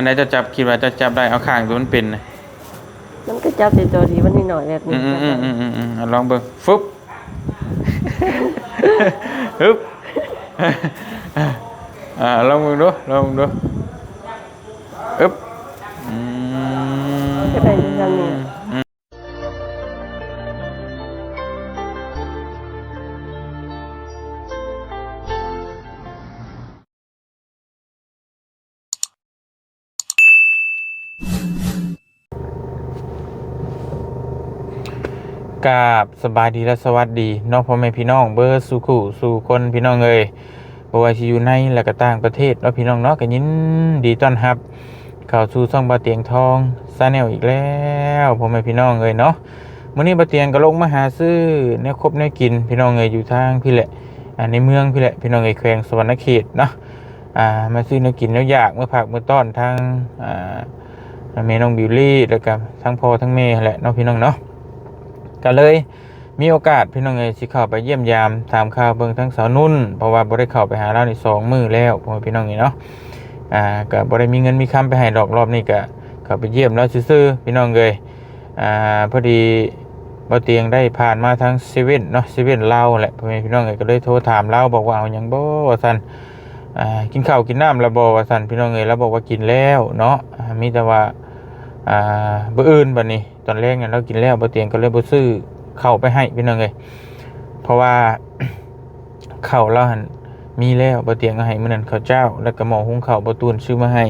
นไหนจะจับคิดว่าจะจับได้เอาข้างตัวมันเป็นนะมันก็จับแต่ตัวที่มันนิดหน่อยแบบอืนี้มอืมอืมอืมอืมอะลองเบิ่งฟึบ ฮึบอ่าลองมึงดูลองมึงดูอึ๊บอืม ก็ได้ กราบสบายดีและสวัสดีน้องพ่อแม่พี่น้องเบอร์สู่ขู่สู่คนพี่น้องเอยบว่าสิอยู่ในและก็ต่างประเทศเนาะพี่น้องเนาะก็ยินดีต้อนรับเข้าสู่ช่องบาเตียงทองซาแนลอีกแล้วพ่อแม่พี่น้องเอยเนาะมื้อนี้บาเตียงก็ลงมาหาซื้อแนวครบแนวกินพี่น้องเอยอยู่ทางพี่แหละอ่าในเมืองพี่แหละพี่น้องเอ้ยแขวงสวรรณเขตเนาะอ่ามาซื้อแนวกินแนวอยากเมื่อผักเมื่อต้อนทางอ่าแม่น้องบิวลี่แล้วก็ทั้งพ่อทั้งแม่แหละเนาะพี่น้องเนาะ ก็เลยมีโอกาสพี่น้องเอ๋ยสิเข้าไปเยี่ยมยามถามข่าวเบิ่งทั้งสาวนุ่นเพราะว่าบ่ได้เข้าไปหาเราในสองมื้อแล้วพ่อพี่น้องนี่เนาะอ่าก็บ่ได้มีเงินมีคำไปให้ดอกรอบนี้ก็เข้าไปเยี่ยมแล้วซื่อๆพี่น้องเอ๋ยอ่าพอดีบ่เตียงได้ผ่านมาทางเซเว่นเนาะเซเว่นลาวแหละพ่อพี่น้องเอ๋ยก็เลยโทรถามเราบอกว่าเอาหยังบ่ว่าซั่นอ่ากินข้าวกินน้ำแล้วบ่ว่าซั่นพี่น้องเอ๋ยแล้วบอกว่ากินแล้วเนาะมีแต่ว่าอ่าบ่อื่นบัดนี้ อนแรกเนี่ยเรากินแล้วบ่เตียงก็เลยบ่ซื้อเข้าไปให้พี่น้องเอ้ยเพราะว่าเข้าเราหันมีแล้วบ่เตียงก็ให้มื้อนั้นข้าวเจ้า แล้วก็หม้อหุงข้าวบ่ตูนซื้อมาให้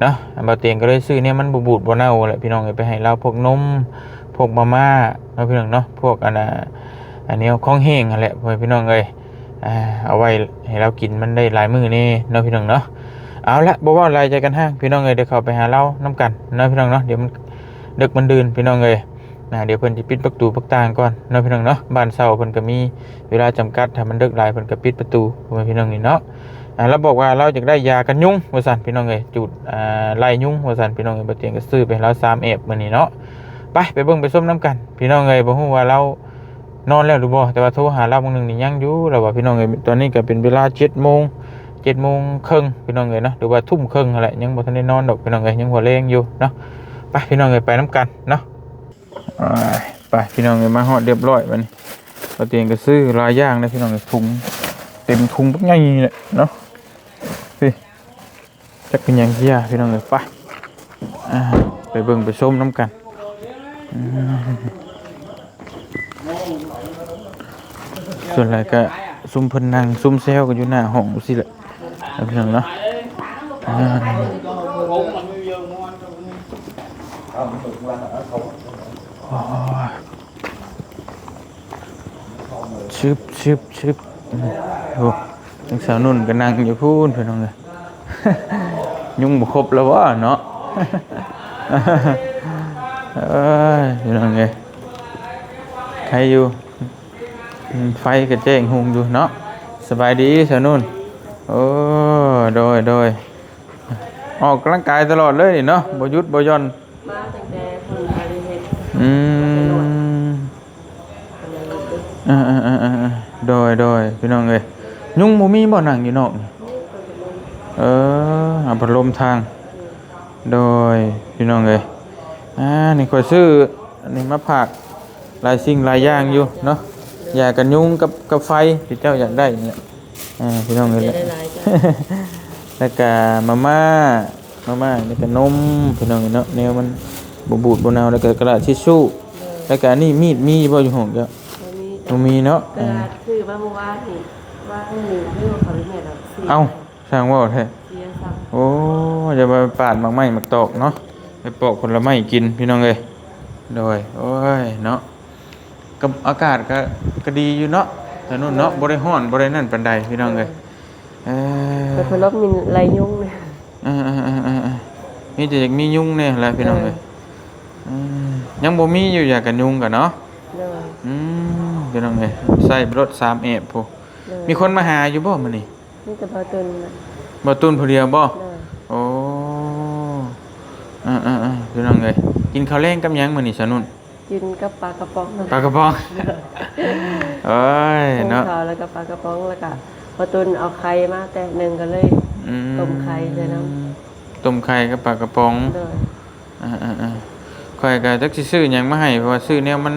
เนาะบ่เตียงก็เลยซื้อเนี่ยมันบ่บูดบ่เน่าแหละพี่น้องเอ้ยไปให้เราพวกนมพวกมาม่าเนาะพี่น้องเนาะพวกอันน่ะอันนี้ของแห้งนั่นแหละพ่พี่น้องเอ้ยเอาไว้ให้เรากินมันได้หลายมื้อนี่เนาะพี่น้องเนาะเอาละบอกว่าอะไรใจกันห้างพี่น้องเอ้ยเดี๋ยวเข้าไปหาเราน้ำกันเนาะพี่น้องเนาะเดี๋ยวมัน ดึกมันดื่นพี่น้องเอ้ยนะเดี๋ยวเพิ่นจะปิดประตูประต่างก่อนเนาะพี่น้องเนาะบ้านเช่าเพิ่นก็มีเวลาจำกัดถ้ามันดึกหลายเพิ่นก็ปิดประตูพ่อแม่พี่น้องนี่เนาะอ่าเราบอกว่าเราอยากได้ยากันยุงว่าซั่นพี่น้องเอ้ยจุดอ่าไล่ยุงว่าซั่นพี่น้องเอ้ยบ่เตียงก็ซื้อไปให้เรา3เอฟมื้อนี้เนาะไปไปเบิ่งไปส้มน้ำกัน พี่น้องเอ้ยบ่ฮู้ว่าเรานอนแล้วหรือบ่แต่ว่าโทรหาเราบางหนึงนี่ยังอยู่แล้วว่าพี่น้องเอ้ยตอนนี้ก็เป็นเวลา7โมงเจ็ดโมงครึ่งพี่น้องเอ๋ยเนาะหรือว่าทุ่มครึ่งอะไรยังบ่ทันได้นอนดอกพี่น้องเอ๋ยยังหัวเรงอยู่เนาะ ไปพี่น้องเอ๋ยไปน้ำกันเนาะไปพี่น้องเอ๋ยมาฮอดเรียบร้อยบัดนี้เราเตรียมก็ซื้อลายย่างเลยพี่น้องเอ๋ยถุงเต็มถุงปักใหญ่เลยเนาะพี่จักเป็นยังเหี้ยพี่น้องเอ๋ยไปไปเบิ่งไปชมน้ำกันส่วนอะไรก็ซุ่มเพิ่นนั่งซุ่มแซวกันอยู่หน้าห้องสิแหละเอาพี่น้องเนาะ ชึบชึบชึบโอ้นักสาวนุ่นก็นั่งอยู่พูนพี่น้องเลยยุ่งบ่ครบแล้ววะเนาะเอ้ยพี่น้องเลยใครอยู่ ไฟกระแจ้งหุงอยู่เนาะสบายดีสาวนุ่นโอ้โดยโดยออกกำลังกายตลอดเลยเนาะบ่ยุดบ่ย่อน มาตั้งแต่คนบริเวณ อืมอ่าอ่าอ่าอ่าโดยโดยพี่น้องเอ้ยยุงบ่มีบ่นั่งอยู่นอกนี่เออหาพัดลมทาง โดยพี่น้องเอ้ยอ่านี่ข่อยซื้ออันนี้มาผากหลายสิ่งหลายอย่างอยู่เนาะอยากกันยุงกับกับไฟที่เจ้าอยากได้นี่แหละอ่าพี่น้องเอ้ยจะแหละได้หลายจ้ะแล้วก็มาม่ามาม่าแล้วก็นมพี่น้องเนาะแนวมัน บบูดบนาวแล้วก็กระดาษทิชชู่แล้วก็อันนี่มีดมีบ่อยู่ห้องเจ้าวันนี้บ่มีเนาะกระดาษคือว่าเมื่อวานนี่ว่าให้หนึ่งเรื่องเขาเรียกแบบเสียเอ้าช่างว่าแท้เสียสักโอ้จะมาปาดหมากไม้หมากตอกเนาะไปปอกผลไม้กินพี่น้องเอ้ยโดยโอ้ยเนาะกับอากาศก็ก็ดีอยู่เนาะแต่นู่นเนาะบ่ได้ร้อนบ่ได้นั่นปานใดพี่น้องเอ้ยเออแต่พลบมีไรยุ่งเนี่ยอ่าๆๆๆมีแต่อยากมียุงเนี่ยแหละพี่น้องเอ้ยอืม ยังบ่มีอยู่อยากกันยุงกันเนาะเลยอืมพี่น้องเอ้ยใส่รถ3เอฟพูเลยมีคนมาหาอยู่บ่มื้อนี้นี่จะประตุนนะบ่ตุนผู้เดียวบ่เลยโอ้อ่าๆๆพี่น้องเอ้ยกินข้าวแรงกับหยังมื้อนี้สนุนกินกับปลากระป๋องนะปลากระป๋องโอ้ยต้มเนาะข้าวแล้วก็ปลากระป๋องแล้วก็ประตุนเอาไข่มาแต่หนึ่งก็เลย อืต้มไข่ใส่น้ ต้มไข่กับปลากระป๋องโดยอ่าๆ ๆข่อยก็จักสิซื้อหยังมาให้เพราะว่าซื้อแนวมัน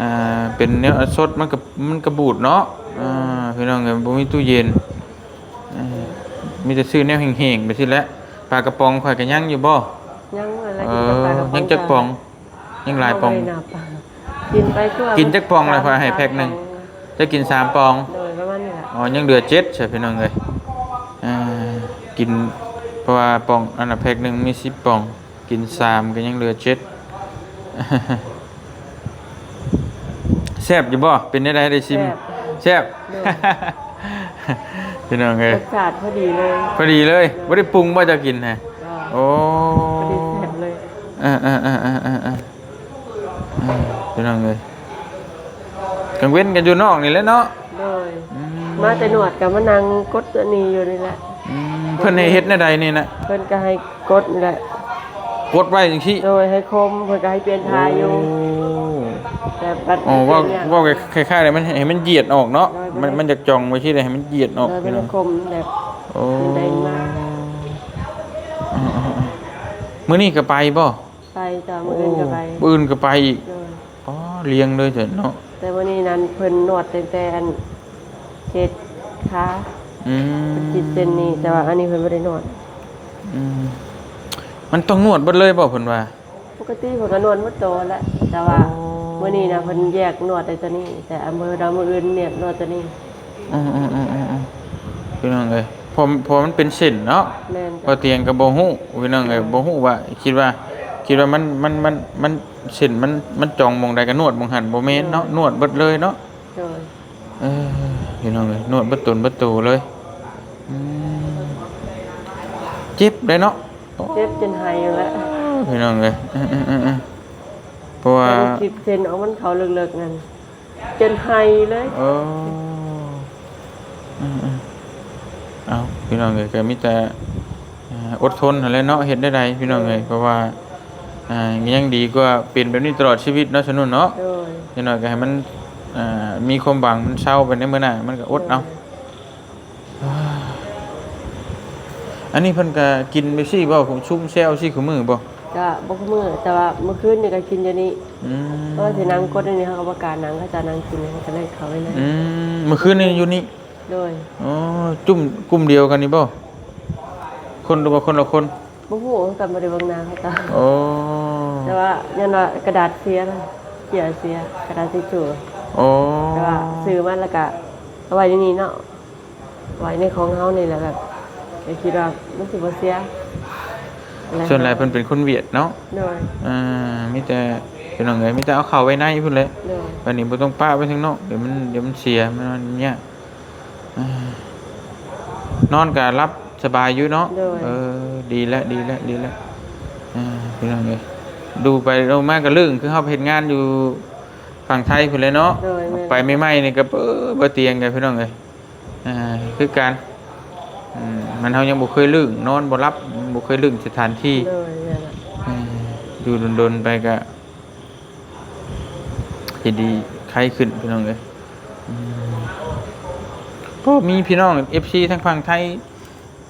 อ่าเป็นแนวสดมันก็มันก็บูดเนาะอ่าพี่น้องเอ้ยบ่มีตู้เย็นอ่ามีแต่ซื้อแนวแห้งๆไปสิแหละปลากระป๋องข่อยก็ยังอยู่บ่ยังอะไรเอกินกับปลาอกระป๋องยังจักป๋อง ยังหลายป๋องเบ่ได้นับปลากินไปทั่วกินจักป๋องเลยพอให้แพ็คหนึ่ง จะกินสามปอง โดยประมาณนี้แหละอ๋อ ยังเหลือเจ็ดใช่พี่น้องเลยอ่า กิน เพราะว่าปองอันละแพ็คหนึ่งมีสิบปอง กินสามก็ยังเหลือเจ็ดแซ่บอยู่บ่เป็นได้ได้ชิมแซ่บพี่น้องเลยรสชาติพอดีเลยพอดีเลยไม่ได้ปรุงว่าจะกินฮะก็โอ้พอดีแซ่บเลยอ่าอ่าอ่าอ่าอ่าอ่าอ่าพี่น้องเลยกังเว้นกันอยู่นอกนี่แหละเนาะโดยอืมมาแต่หนวดกับมะนางกดตัวนี้อยู่นี่แหละอืมเพิ่นให้เฮ็ดในใดนี่นะเพิ่นก็ให้กดนี่แหละ กดไว้จังซี่โดยให้คมเพิ่นก็ให้เปลี่ยนทายอยู่แต่ปัดโอ้ว่าเนี่ยว่าคล้ายๆเลยมันให้มันเหยียดออกเนาะได้มันมันจะจองไว้ที่ใดให้มันเหยียดออกโดยพี่เป็นน้องคมแบบโอ้มันแดงมากอ่าๆๆมื้อนี้ก็ไปบ่ไปจ้ะมื้ออื่นก็ไปมื้ออื่นก็ไปอีกโดยอ๋อเลี้ยงเลยเถอะเนาะแต่วันนี้นั้นเพิ่นนวดแต่แต่อันเจ็ดขาอืมจิตเส้นนี้แต่ว่าอันนี้เพิ่นบ่ได้นวดอืม มันต้องนวดเบิดเลยบ่เพิ่นว่า ปกติเพิ่นก็นวดหมดโตแล้วแต่ว่าอ๋อมื้อนี้นะเพิ่นแยกนวดได้ตัวนี้ แต่อำเภอดาวมื้ออื่นเนี่ยนวดตัวนี้อืมๆๆๆพี่น้องเอ้ยพอพอมันเป็นเส้นเนาะแม่นพอจ้ะเตียงก็บ่ฮู้พี่น้องเอ้ยบ่ฮู้ว่า คิดว่า คิดว่ามันมันมันมันเส้นมันมันจองหมองใดก็นวดหมองหันบ่แม่นเนาะนวดเบิดเลยเนาะ โดยเออพี่น้องเอ้ยนวดเบิดตนเบิดตูเลยอืมเจ็บเลยเนาะโอ้ เจ็บจนหายอยู่แล้วพี่น้องเอ้ยเออๆๆเพราะว่าแต่จิตเส้นเอามันเขาเลิกๆนั่นจนหายเลยโอ้อืมๆเอาพี่น้องเอ้ยก็มีแต่อ่าอดทนนั่นแหละเนาะเฮ็ดได้ใดพี่น้องเอ้ยเพราะว่าอ่ายังดีกว่าเป็นแบบนี้ตลอดชีวิตเนาะฉะนั้นเนาะโดยอย่างน้อยก็ให้มันอ่ามีความหวังมันเศร้าไปในมื้อหน้ามันก็อดเอา อันนี้เพิ่นก็กินไปซี่บ่ผมชุ่มแซวซี่ขมือบ่ก็บ่คือมื้อแต่ว่าเมื่อคืนนี่ก็กินอยู่นี่อืมเพราะว่าสินั่งกดอันนี้เขาก็บ่กล้านั่งเขาจะนั่งกินเขาก็เลยเข้าไปนั่งอืมเมื่อคืนนี่อยู่นี่โดยอ๋อจุ่มกลุ่มเดียวกันนี่บ่คนหรือว่าคนละคนบ่ฮู้เขาก็บ่ได้เบิ่งหน้าเขาตาโอ้แต่ว่ายันว่ากระดาษเสียนะเสียเสียกระดาษทิชชู่โอ้แต่ว่าซื้อมาแล้วก็เอาไว้ในนี้เนาะไว้ในของเฮานี่แหละแบบ ก็คิดว่ามันสิบ่เสียอะไรส่วนหลายเพิ่นเป็นคนเวียดเนาะโดยอ่ามีแต่พี่น้องเอ้ยมีแต่เอาเข้าไว้ในพุ่นเลยโดยวันนี้บ่ต้องป้าไว้ข้างนอกเดี๋ยวมันเดี๋ยวมันเสียมันมันเนี่ยากอ่านอนก็รับสบายอยู่เนาะเออดีแล้วดีแล้วดีแล้วอ่าพี่น้องเอ้ยดูไปเรามากก็เรื่องคือเฮาไปเฮ็ดงานอยู่ฝั่งไทยพุ่นเลยเนาะโดยแม่นไปใหม่ๆนี่ก็เออบ่เตียงกันพี่น้องเอ้ยอ่าคือการอื มมันเฮายังบ่เคยลืมนอนบ่หลับบ่เคยลืมสถานที่โดยนั่นน่ะอืมอยู่ดนๆไปก็จะดีไข้ขึ้นพี่น้องเลยอืมพอมีพี่น้องเอฟซีทั้งฝั่งไทย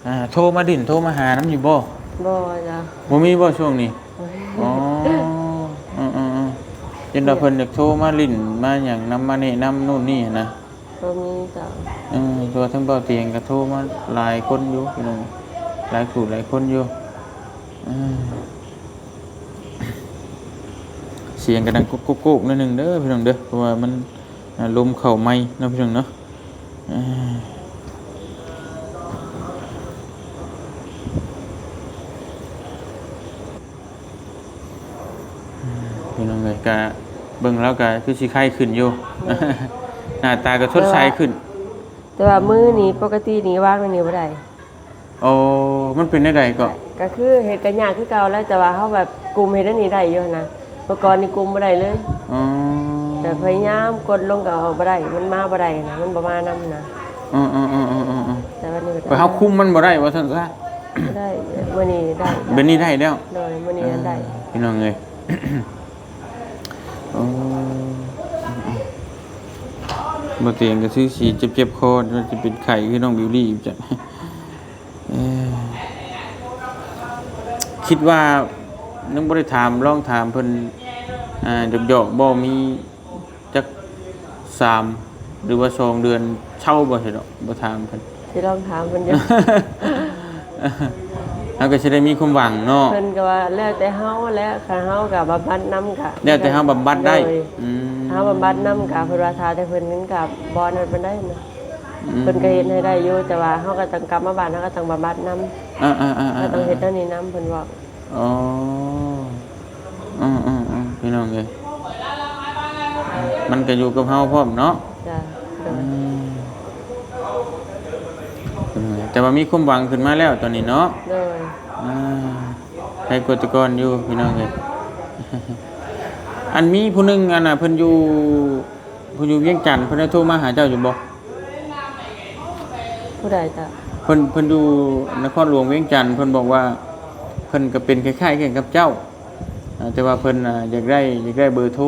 อ่าโทรมาดิ่นโทรมาหาน้ำอยู่บ่บ่จ้ะบ่มีบ่ช่วงนี้อ๋ออือๆๆยันดาเพิ่นอยากโทรมาลิ่นมาหยังนำมาแนะนำนู่นนี่นะ บ่มีจ้ะเออตัวทั้งเบาเตียงก็โทรมาหลายคนอยู่พี่น้องหลายคู่หลายคนอยู่อืมเสียงกระดังกุ๊กกุ๊กกุ๊กนิดนึงเด้อพี่น้องเด้อเพราะว่ามันอ่าลมเข่าไม้เนาะพี่น้องเนาะอ่าพี่น้องเลยกะเบิ่งแล้วกะคือสิไข้ขึ้นอยู่ น้าตาก็สดใสขึ้น แต่ว่ามื้อนี้ปกตินี่วางไว้นี่บ่ได้โอ้มันเป็นได้ใดก็ ก็คือเฮ็ดกันยากคือเก่าแล้วแต่ว่าเฮาแบบกลุ่มเฮ็ดอันนี้ได้อยู่นะเมื่อก่อนนี่กลุ่มบ่ได้เลยอ๋อแต่พยายามกดลงก็เอาบ่ได้มันมาบ่ได้นะมันบ่มานำนะอ๋ออ๋ออ๋ออ๋ออ๋อแต่ว่านี่ก็ไปเฮาคุมมันบ่ได้ว่าซั่นซะได้มื้อนี้ได้เดี๋ยวนี้ได้แล้วโดยมื้อนี้นั้นได้พี่น้องเลยโอ้ มาเตียงก็ซื้อสีเจ็บๆคอมันจะเป็นไข่คือน้องบิวลี่จ้ะเอ้ยคิดว่านึกบ่ได้ถามลองถามเพิ่นอ่าหยอกๆบ่มีจักสามหรือว่าสองเดือนเช่าบ่ใช่ดอกบ่ถามเพิ่นสิลองถามเพิ่นอยู่เฮาก็สิได้มีความหวังเนาะเพิ่นก็ว่าแล้วแต่เฮาแหล้วคันเฮาก็บำบัดนำกะแล้วแต่เฮาบำบัดได้โยอืม เฮาบำบัดนำกะเพิ่นว่าทาแต่เพิ่นนึงกับบ่นั่นเพิ่นได้นะอืมเพิ่นก็เฮ็ดให้ได้อยู่แต่ว่าเฮาก็ต้องกลับมาบ้านเฮาก็ต้องบำบัดนำอ่าๆๆๆก็ต้องเฮ็ดเท่านี้นำเพิ่นบอกอ๋ออืมอืมอืมพี่น้องเลยมันก็อยู่กับเฮาพร้อมเนาะจ้ะโดอืยมแต่ว่ามีความหวังขึ้นมาแล้วตอนนี้เนาะ โดย อ่าใครกดแตะกอนอยู่พี่น้องเลย อันมีผู้หนึงอันน่ะเพิ่นอยู่เพิ่นอยู่เวียงจันทน์เพิ่นได้โทรมาหาเจ้าอยู่บ่ผู้ใดจ้ะเพิ่นเพิ่นอยู่นครหลวงเวียงจันทน์เพิ่นบอกว่าเพิ่นก็เป็นคล้ายๆกันกับเจ้าอ่าแต่ว่าเพิ่นน่ะอยากได้อยากได้เบอร์โทร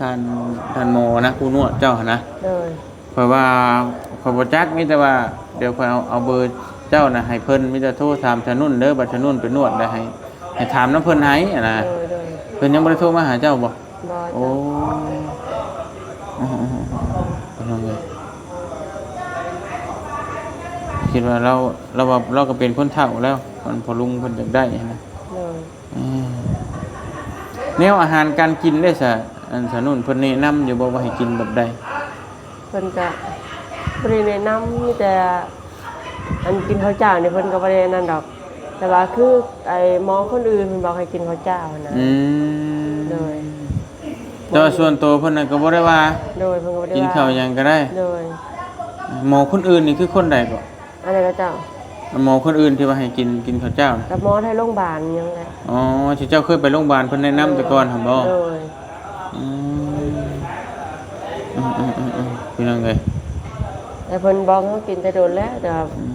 ทานทานหมอนะผู้นวดเจ้าหั่นนะ โดยเพราะว่าขอยบ่จักมีแต่ว่าเดี๋ยวข้อยเอาเอาเบอร์เจ้าน่ะให้เพิ่นมีแต่โทรถามชะนุ่นเด้อบัดชะนุ่นไปนวดได้ให้ให้ถามน้ำเพิ่นให้อะนะโดยโดยเพิ่นยังบ่ได้โทรมาหาเจ้าบ่ บ่โอ้จ้ะอ๋ออ๋ออ๋อเพิ่นว่าไงคิดว่าเราเราว่าเราก็เป็นคนเฒ่าแล้ว มันพอลุงเพิ่นอยากได้นะโดยอืมแนวอาหารการกินได้ซะอันสนุ่นเพิ่นแนะนำอยู่บ่ว่าให้กินแบบใดเพิ่นก็บ่ได้แนะนำมีแต่อันกินข้าวเจ้านี่เพิ่นก็บ่ได้นั่นดอก แต่ว่าคือไอ้หมอคนอื่นเพิ่นบอกให้กินข้าวเจ้านะอืม โดย แต่ว่าส่วนตัวเพิ่นน่ะก็บ่ได้ว่า โดยเพิ่นก็บ่ได้กินข้าวหยังก็ได้ โดยหมอคนอื่นนี่คือคนใดก็อะไรก็เจ้าหมอคนอื่นที่ว่าให้กินกินข้าวเจ้าน่ะกับหมอไทยโรงพยาบาลยังไงอ๋อที่เจ้าเคยไปโรงพยาบาลเพิ่นแนะนำแต่ก่อนหั่นบ่โดยอืมอืมอืมอืมอืมพี่น้องเอ้ยแต่เพิ่นบอกเขากินแต่โดนแล้วแต่ว่าอืม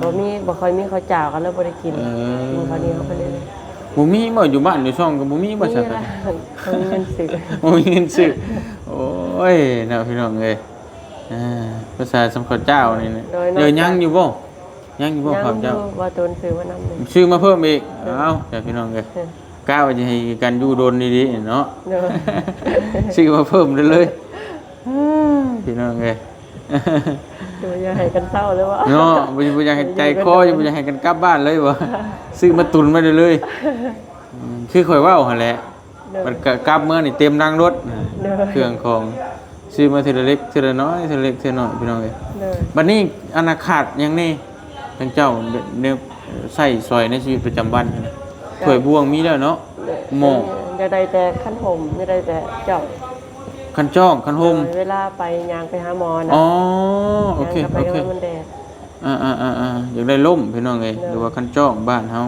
บ่มีบ่ค่อยมีข้าวเจ้าก็เลยบ่ได้กินเออกินข้าวเหนียวไปเลย บ่มีบ่อยู่บ้านอยู่ช่องก็บ่มีบ่นี่ใช่ล่ะเขามีเงินซื้อบ่มีเงินซื้อโอ้ยเนาะพี่น้องเอ้ยอ่าภาษาสำข้าวเจ้านี่นะเดี๋ยวยังอยู่บ่ยังอยู่บ่ยังข้าวเจ้าอยู่บ่โดนซื้อมานำเลยซื้อมาเพิ่มอีกเอ้าเดี๋ยวพี่น้องเอ้ยกล้าว่าจะให้กันอยู่โดนดีๆเนาะเด้อซื้อมาเพิ่มได้เลยพี่น้องเอ้ย อย่าให้กันเศร้าเลยว่าเนาะบ่บ่อยากให้ใจคอบ่อยากให้กันกลับบ้านเลยวะซื้อมาตุนไว้ได้เลยคือข่อยเว้าหั่นแหละมันก็กลับเมื่อนี่เต็มรังรถเครื่องของซื้อมาทีละเล็กทีละน้อยทีละเล็กทีละน้อยพี่น้องเอ้ยบัดนี้อนาคาตยังนี่ทั้งเจ้าเนี่ยใส่ซอยในชีวิตประจำวันนะถ้วยบ่วงมีแล้วเนาะหม้อจะได้แต่ขั้นห่มจะได้แต่เจ้า คันจ้องคันโฮมเวลาไปยางไปหาหมอนะอ๋อโอเคยางก็ไปโอเคก็มันแดดอ่าอ่าอ่าอ่าอยากได้ล่มพี่น้องเอ้ยเนอะหรือว่าคันจ้องบ้านเฮา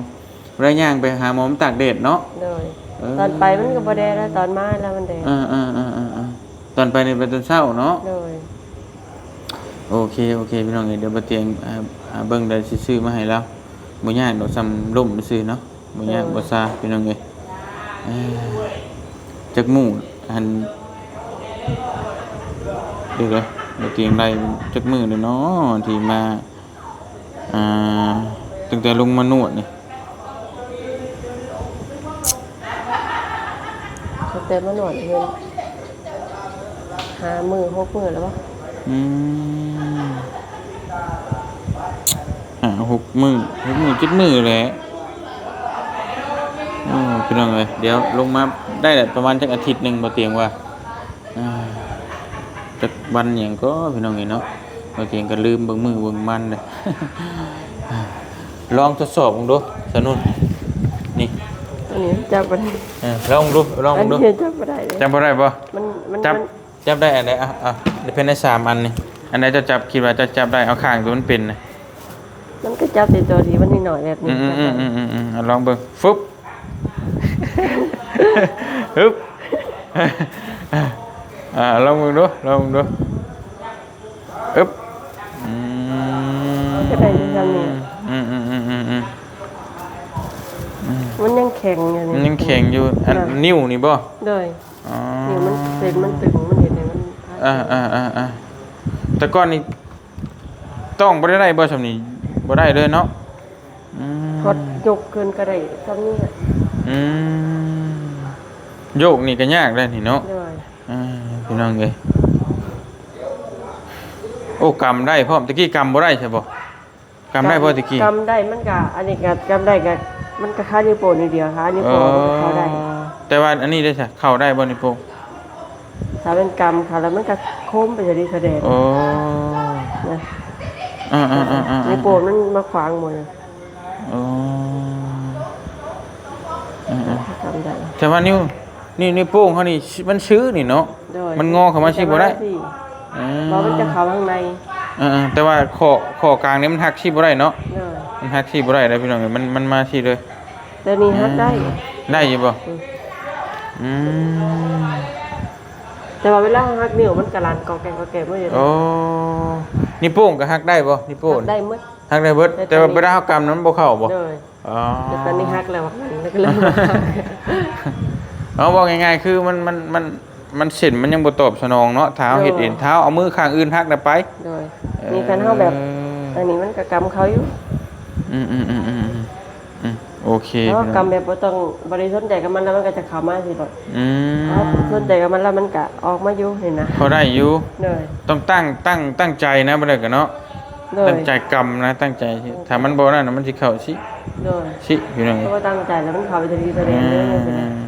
เวลาย่างไปหาหมอมันตากแดดเนาะเลยเออตอนไปมันก็บ่แดดแล้วตอนมาแล้วมันแดดอ่าอ่าอ่าอ่าอ่าตอนไปในเป็นตอนเช้าเนาะเลยโอเคโอเคพี่น้องเอ้ยเดี๋ยวบ่เตียงอ่าอ่าเบิ่งได้สิซื้อมาให้แล้วบ่ยากดอกซ้ำล่มซื้อเนาะบ่ยากบ่ซาพี่น้องเอ้ยเอ้อจักหมู่อัน เดี๋ยวก่อนบ่เตียงได้จักมื้อเลยเนาะที่มา อ่า ตั้งแต่ลงมานวดนี่แต่มาหนวดเงินหามือหกมือแล้วปะอืมอ่าหกมื้อหกมื้อเจ็ดมื้อแหละโอ้พี่น้องเอ้ยเดี๋ยวลงมาได้แหละประมาณจักอาทิตย์หนึงบ่เตียงว่าอ่า จักวันอย่างก็พี่น้องเห็นเนาะบางทีก็ลืมเบิ่งมือเบิ่งมันเลยลองทดสอบมึงดูสนุนนี่อันนี้จับบ่ได้เออลองดูลองอันดูนี้จับบ่ได้เลยจำบ่ได้ปะมันมันจับมันจับได้อันไหนอะอะเดี๋ยวเพิ่นได้สามอันนี่อันไหนจะจับคิดว่าจะจับได้เอาข้างตัวมันเป็นนะมันก็จับแต่ตัวที่มันนิดหน่อยแบบอืนี้มอืมอืมอืมอืมอะลองเบิ่งฟึบฮึบ อ่าลองมึงดูลองมึงดูอึ๊บอืมก็ได้จังนี้อืมอืมอืมอืมอืมมันยังแข็งอยู่มันนี่ยังแข็งอยู่อันนิ้วนี่บ่เลยอ๋อนี่มันเส้นมันตึงมันเห็นไหมมันอ่าอ่าอ่าอ่าแต่ก่อนนี่ต้องบ่ได้ได้บ่สำนี้บ่ได้เลยเนาะอืมพอกดยกขึ้นก็ได้ซ้ำนี่แหละอืมโยกนี่ก็ยากแล้วนี่เนาะเลยอ่า พี่น้องเอ้ยโอ้กำได้พร้อมตะกี้กำบ่ได้ใช่บ่กำได้บ่ตะกี้กำได้มันก็อันนี้ก็กำได้ก็มันก็ค่านิ้วโป้งนิดเดียวค่ะนิ้วเอโป้งมันก็เข้าได้อแต่ว่าอันนี้ได้ใช่เข้าได้บ่นี่โปงถ้าเป็นกำค่ะแล้วมันก็โค้งไปจะดีแสดงโอ้นะอ่าอ่าอ่าอ่านิ้วโป้งมันมาขวางหมดเลยโอ้อ่าอ่ากำได้แต่ว่านิ้ว นี่นิ้วโป้งเขานี่มันชื้อนี่เนาะโดยมันงอเข้ามาชิบ่ได้สิอืมเพราะมันจะเข้าข้างในอ่าๆแต่ว่าขอขอกลางนี่มันหักชิบ่ได้เนาะเลยมันหักชิบ่ได้เลยพี่น้องเอ้ยมันมันมาชิเลยแต่นี่ฮักได้ ได้อยู่บ่อืม อืมแต่ว่าเวลาฮักนิ้วมันกระลานกอแกงกอแกงไม่อยู่โอ้นี่โป้งก็หักได้บ่นี่โป้งได้หมด หักได้เบิดแต่แต่ว่าตอนนี้ เวลาเฮากำนั้นบ่เข้าบ่เลยอ๋อ แต่ตอนนี้ฮักแล้วมันก็เลยมาฮัก เอาบอกง่ายๆคือมันมันมันมันเส้นมันยังบ่ตอบสนองเนาะเท้าเฮ็ดเองเท้าเอามือข้างอื่นหักได้ไปโดยมีการเฮาแบบเอออันนี้มันก็กำเขาอยู่อืมอืมอืมอืมอืมอืมโอเคเพราะพี่น้องกำแบบบ่ต้องบริสนใจกับมันแล้วมันก็จะเข้ามาสิบ่อืมเพราะสนใจกับมันแล้วมันก็ออกมาอยู่เห็นนะเขาได้อยู่เลยต้องตั้งตั้งตั้งใจนะบ่ได้กันเนาะเลยตั้งใจกำนะตั้งใจสิถ้ามันบ่นั่นน่ะมันสิเข้าสิเลยสิพี่น้องเพราะว่าตั้งใจแล้วมันเข้าไปจะดีแสดอืงเลยสินะม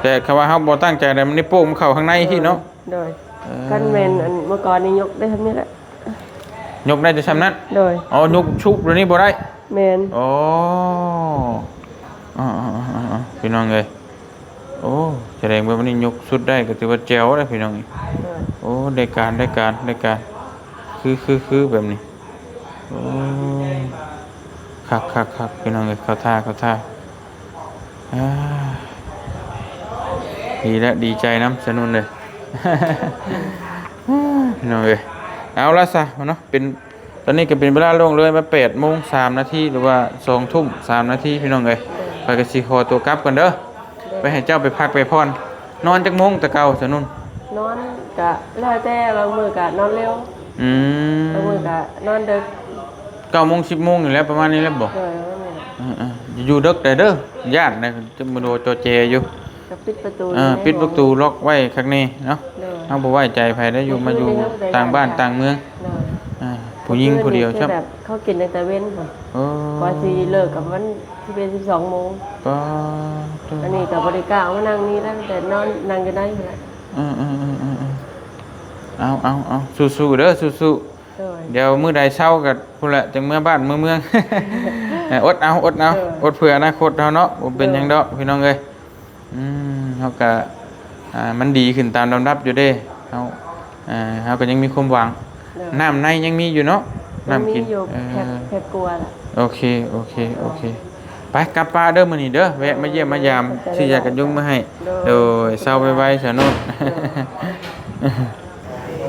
แต่คำว่าเฮาบ่ตั้งใจแล้วมันนี่โป้งมันเข้าข้างในที่เนาะเลยเออกันแมนอันเมื่อก่อนนี่ยกได้ทำนี้แหละยกได้จะซำนั้นเลยอ๋อยกชุบเดี๋ยวนี้บ่ได้แมนโอ้อ๋ออ๋ออ๋ออ๋อพี่น้องเอ้ยโอ้แสดงว่าวันนี้ยกสุดได้ก็ถือว่าแจ๋วแล้วพี่น้องเอ้ยเลยโอ้ได้การได้การได้การ คือคือคือแบบนี้โอ้คักคักคักพี่น้องเอ้ยเข้าท่าเข้าท่าอ่า ดีแล้วดีใจน้ำสนุนเลยพี่น้องเอ้ยเอาละซะเนาะเป็นตอนนี้ก็เป็นเวลาลงเลยมาแปดโมงสามนาทีหรือว่าสองทุ่มสามนาทีพี่น้องเอ้ยไปกับสีคอตัวกลับกันเด้อไปให้เจ้าไปพักไปพรนอนจักโมงแต่เก่าสนุนนอนกะแล้วแต่บางมือกะนอนเร็วอืมบางมือกะนอนดึกเก้าโมงสิบโมงอยู่แล้วประมาณนี้แล้วบอกเลยว่าแม่อ่าๆอยู่ดึกได้เด้อญาตินะจะมาดูโจเจอยู่ ก็ปิดประตูอ่าปิดประตูล็อกไว้ข้างในเนาะเลยเฮาบ่ไว้ใจไผได้อยู่มาอยู่ต่างบ้านต่างเมืองเลยอ่าผู้หญิงผู้เดียวครับแบบเขากินในแต่เว้นค่ะโอ้กว่าสิเลิกกับมันที่เป็นสิบสองโมงก็อันนี้กับบริการเอามานั่งนี่แล้วแต่นอนนั่งจะได้อยู่แล้วอืมๆๆๆเอาเอาเอาสู้ๆเด้อสู้เลยๆเดี๋ยวมื้อใดเช้าก็พุ่นละจังเมื่อบ้านเมื่อเมืองเอออดเอาอดเอาเอออดเผื่ออนาคตเฮาเนาะบ่เป็นหยังเออดอกพี่น้องเอ้ย อืมเฮาก็อ่ามันดีขึ้นตามลำดับอยู่เด้เฮาอ่าเฮาก็ยังมีความหวังเลยน้ำในยังมีอยู่เนาะมันมีน้ำกินอยู่เอแพ็คอแพ็คกลัวล่ะโอเคโอเคโอเคไปกลับป่าเด้อมื้อนี้เด้อแวะมาเยี่ยมมายามซื้อยากันยุงมาให้โดยเศร้าไว้ๆซะโน่น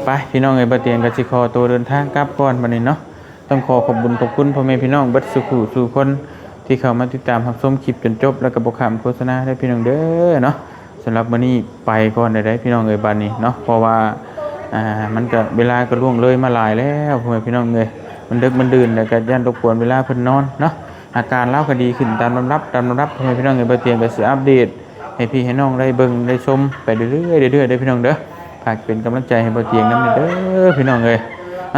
ไปพี่น้องเอ้ยบ่เตียงก็สิขอตัวเดินทางกลับก่อนบัดนี้เนาะต้องขอขอบคุญขอบคุณพ่อแม่พี่น้องเบิดสุขุสู่คน ที่เข้ามาติดตามรับชมคลิปจนจบแล้วก็บ่ข้ามโฆษณาได้พี่น้องเด้อเนาะสำหรับมื้อนี้ไปก่อนได้ได้พี่น้องเอ้ยบัดนี้เนาะเพราะว่าอ่ามันก็เวลาก็ล่วงเลยมาหลายแล้วพ่อแม่พี่น้องเอ้ยมันดึกมันดื่นแล้วก็ย่านรบกวนเวลาเพิ่นนอนเนาะอาการเล่าก็ดีขึ้นตามลำดับตามลำดับพ่อแม่พี่น้องเอ้ยบ่เตียงก็สิอัปเดตให้พี่ให้น้องได้เบิ่งได้ชมไปเรื่อยๆเรื่อยๆเด้พี่น้องเด้อฝากเป็นกำลังใจให้บ่เตียงนำเด้อพี่น้องเอ้ย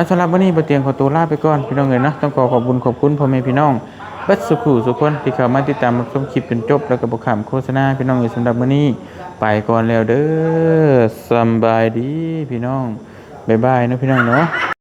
สำหรับวันนี้บ่เตียงขอตัวลาไปก่อนพี่น้องเอ๋ยนะต้องขอขอบคุณขอบคุณพ่อแม่พี่น้อง บัดสุขุสุคนที่เข้ามาติดตามรับชมคลิปจนจบ แล้วก็บอกขามโฆษณาพี่น้องเอ๋ยสำหรับมื้อนี้ ไปก่อนแล้วเด้อสำบายดีพี่น้องบ๊ายบายนะพี่น้องเนาะ